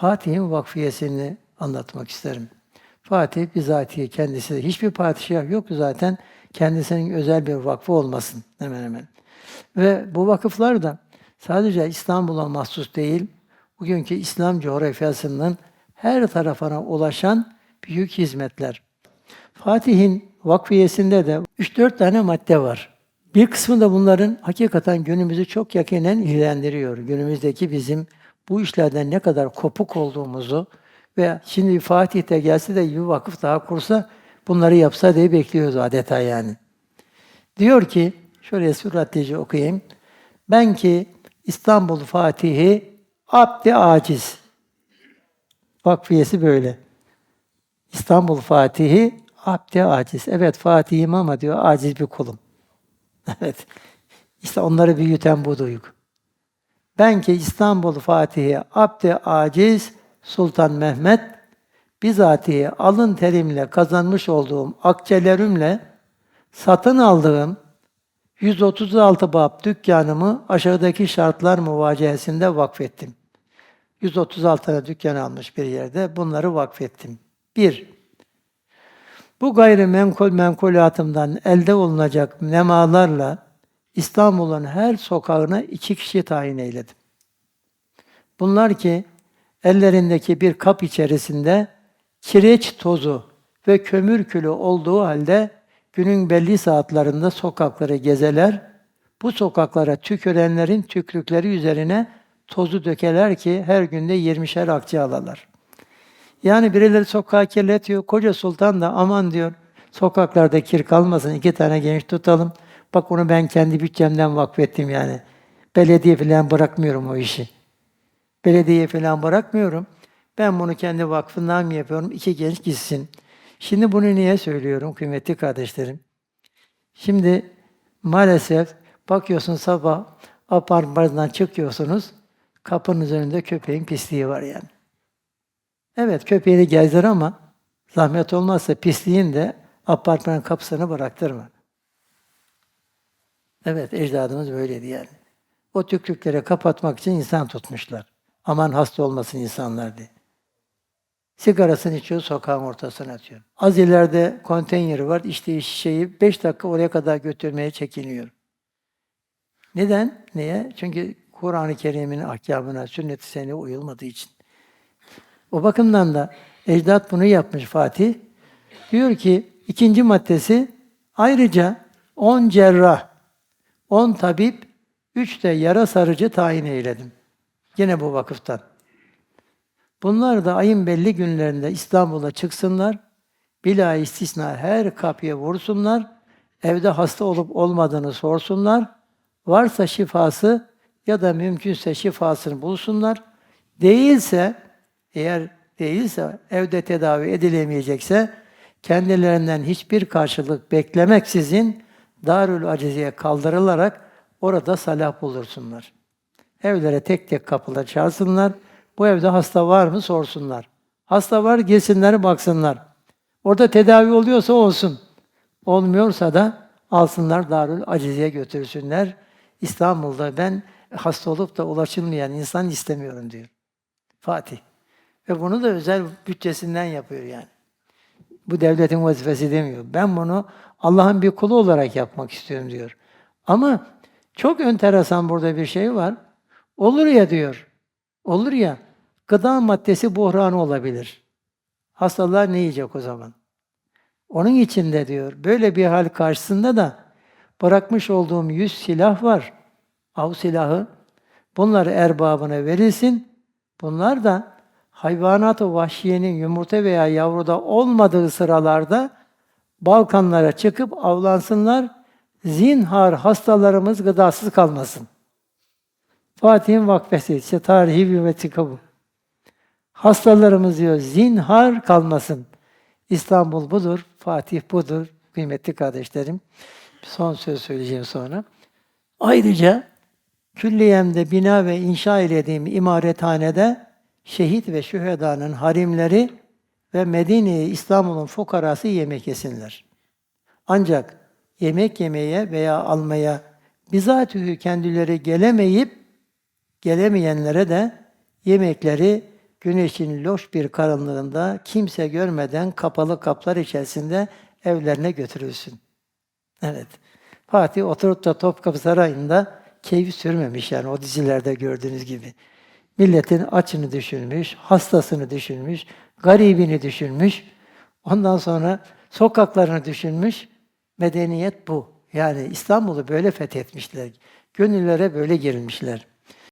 Fatih'in vakfiyesini anlatmak isterim. Fatih bizatihi kendisi de hiçbir padişah yok zaten kendisinin özel bir vakfı olmasın hemen hemen. Ve bu vakıflar da sadece İstanbul'a mahsus değil, bugünkü İslam coğrafyasının her tarafına ulaşan büyük hizmetler. Fatih'in vakfiyesinde de 3-4 tane madde var. Bir kısmı da bunların hakikaten günümüzü çok yakinen ilgilendiriyor. Günümüzdeki bizim bu işlerden ne kadar kopuk olduğumuzu ve şimdi Fatih de gelse de bir vakıf daha kursa bunları yapsa diye bekliyoruz adeta yani. Diyor ki, şöyle süratlice okuyayım. Ben ki İstanbul Fatihi abdi aciz. Vakfiyesi böyle. İstanbul Fatihi abdi aciz. Evet Fatih'im ama diyor aciz bir kulum. evet. İşte onları büyüten bu duygu. Ben ki İstanbul Fatihi abdi aciz Sultan Mehmet bizatihi alın terimle kazanmış olduğum akçelerimle satın aldığım 136 bab dükkanımı aşağıdaki şartlar muvacehesinde vakfettim. 136 tane dükkan almış bir yerde. Bunları vakfettim. Bir, bu gayrimenkul menkulatımdan elde olunacak nemalarla İstanbul'un her sokağına iki kişi tayin eyledim. Bunlar ki ellerindeki bir kap içerisinde kireç tozu ve kömür külü olduğu halde günün belli saatlerinde sokakları gezeler, bu sokaklara tükürenlerin tükrükleri üzerine tozu dökeler ki her günde yirmişer akçe alarlar. Yani birileri sokağı kirletiyor. Koca sultan da aman diyor sokaklarda kir kalmasın iki tane genç tutalım. Bak onu ben kendi bütçemden vakfettim yani. Belediye falan bırakmıyorum o işi. Belediye falan bırakmıyorum. Ben bunu kendi vakfından mı yapıyorum? İki genç gitsin. Şimdi bunu niye söylüyorum kıymetli kardeşlerim? Şimdi maalesef bakıyorsun sabah apartmandan çıkıyorsunuz, kapının önünde köpeğin pisliği var yani. Evet köpeğini gezdir ama zahmet olmazsa pisliğin de apartmanın kapısını bıraktırma. Evet ecdadımız böyleydi yani. O tükrükleri kapatmak için insan tutmuşlar. Aman hasta olmasın insanlar diye. Sigarasını içiyor, sokağın ortasına atıyor. Az ileride konteyneri var, içtiği şişeyi 5 dakika oraya kadar götürmeye çekiniyor. Neden? Niye? Çünkü Kur'an-ı Kerim'in ahkamına, sünnet-i seneye uyulmadığı için. O bakımdan da ecdat bunu yapmış Fatih. Diyor ki ikinci maddesi ayrıca 10 cerrah, 10 tabip, 3 de yara sarıcı tayin eyledim. Yine bu vakıftan. Bunlar da ayın belli günlerinde İstanbul'a çıksınlar. Bila istisna her kapıya vursunlar. Evde hasta olup olmadığını sorsunlar. Varsa şifası ya da mümkünse şifasını bulsunlar. Değilse, eğer değilse, evde tedavi edilemeyecekse, kendilerinden hiçbir karşılık beklemeksizin Darül Acize'ye kaldırılarak orada salah bulursunlar. Evlere tek tek kapılar çalsınlar. Bu evde hasta var mı sorsunlar. Hasta var gelsinler baksınlar. Orada tedavi oluyorsa olsun. Olmuyorsa da alsınlar Darül Acize'ye götürsünler. İstanbul'da ben hasta olup da ulaşılmayan insan istemiyorum diyor. Fatih. Ve bunu da özel bütçesinden yapıyor yani. Bu devletin vazifesi demiyor. Ben bunu Allah'ın bir kulu olarak yapmak istiyorum diyor. Ama çok enteresan burada bir şey var. Olur ya diyor. Olur ya. Gıda maddesi buhranı olabilir. Hastalar ne yiyecek o zaman? Onun için de diyor, böyle bir hal karşısında da bırakmış olduğum yüz silah var. Av silahı. Bunlar erbabına verilsin. Bunlar da hayvanat-ı vahşiyenin yumurta veya yavruda olmadığı sıralarda Balkanlara çıkıp avlansınlar. Zinhar hastalarımız gıdasız kalmasın. Fatih'in vakfesi, işte tarihi bir vesika bu. Hastalarımız diyor zinhar kalmasın. İstanbul budur, Fatih budur kıymetli kardeşlerim. Son söz söyleyeceğim sonra. Ayrıca külliyemde bina ve inşa edildiğim imarethanede şehit ve şühedanın harimleri ve Medine İstanbul'un fukarası yemek yesinler. Ancak yemek yemeye veya almaya bizatihi kendileri gelemeyip gelemeyenlere de yemekleri güneşin loş bir karanlığında kimse görmeden kapalı kaplar içerisinde evlerine götürülsün. Evet. Fatih oturup da Topkapı Sarayı'nda keyif sürmemiş yani o dizilerde gördüğünüz gibi. Milletin açını düşünmüş, hastasını düşünmüş, garibini düşünmüş. Ondan sonra sokaklarını düşünmüş. Medeniyet bu. Yani İstanbul'u böyle fethetmişler. Gönüllere böyle girmişler.